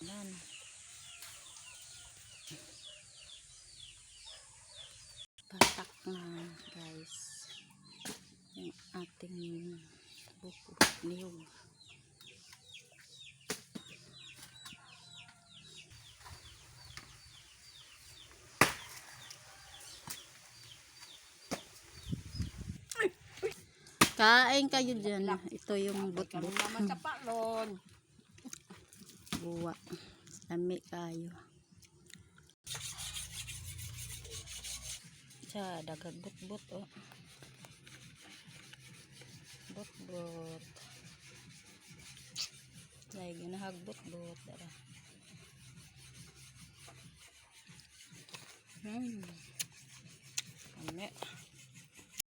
Yan. Patak na guys. Yung ating buko niyog. Kain kayo dyan. Ito yung butbut. Naman sa palon. Buwa. Lami kayo. Sa dagag butbut oh. Butbut. Dahil ginahag butbut. Dara. Hmm. Lami.